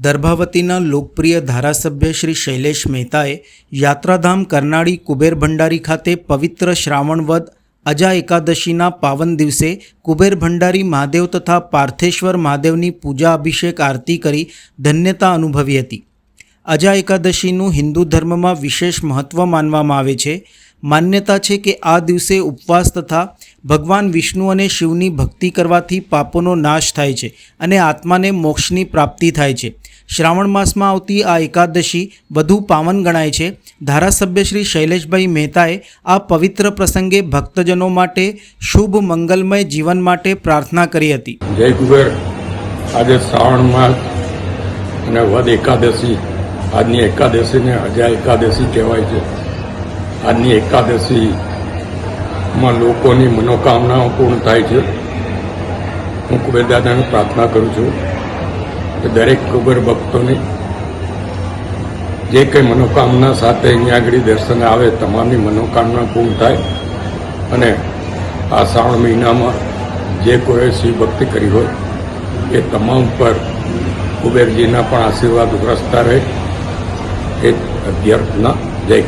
દર્ભાવતીના લોકપ્રિય ધારાસભ્ય શ્રી શૈલેષ મહેતાએ યાત્રાધામ કરનાળી કુબેર ભંડારી ખાતે પવિત્ર શ્રાવણ વદ અજા એકાદશીના પાવન દિવસે કુબેર ભંડારી મહાદેવ તથા પાર્થેશ્વર મહાદેવની પૂજા અભિષેક આરતી કરી ધન્યતા અનુભવી હતી. અજા એકાદશીનું હિન્દુ ધર્મમાં વિશેષ મહત્ત્વ માનવામાં આવે છે. માન્યતા છે કે આ દિવસે ઉપવાસ તથા ભગવાન વિષ્ણુ અને શિવની ભક્તિ કરવાથી પાપોનો નાશ થાય છે અને આત્માને મોક્ષની પ્રાપ્તિ થાય છે. શ્રાવણ માસમાં આવતી આ એકાદશી વધુ પાવન ગણાય છે. ધારાસભ્ય શ્રી શૈલેષભાઈ મહેતાએ આ પવિત્ર પ્રસંગે ભક્તજનો માટે શુભ મંગલમય જીવન માટે પ્રાર્થના કરી હતી. જય કુબેર. આજે શ્રાવણ માસ અને વદ એકાદશી, આજની એકાદશીને અજા એકાદશી કહેવાય છે. આજની એકાદશીમાં લોકોની મનોકામનાઓ પૂર્ણ થાય છે. હું કુબેર દાદાને પ્રાર્થના કરું છું કે દરેક કુબેર ભક્તોની જે કંઈ મનોકામના સાથે અહીંયા આગળ દર્શન આવે, તમામની મનોકામના પૂર્ણ થાય. અને આ શ્રાવણ મહિનામાં જે કોઈ શિવ ભક્તિ કરી હોય, એ તમામ પર કુબેરજીના પણ આશીર્વાદ વરસતા રહે. એ અભ્યર્થના જય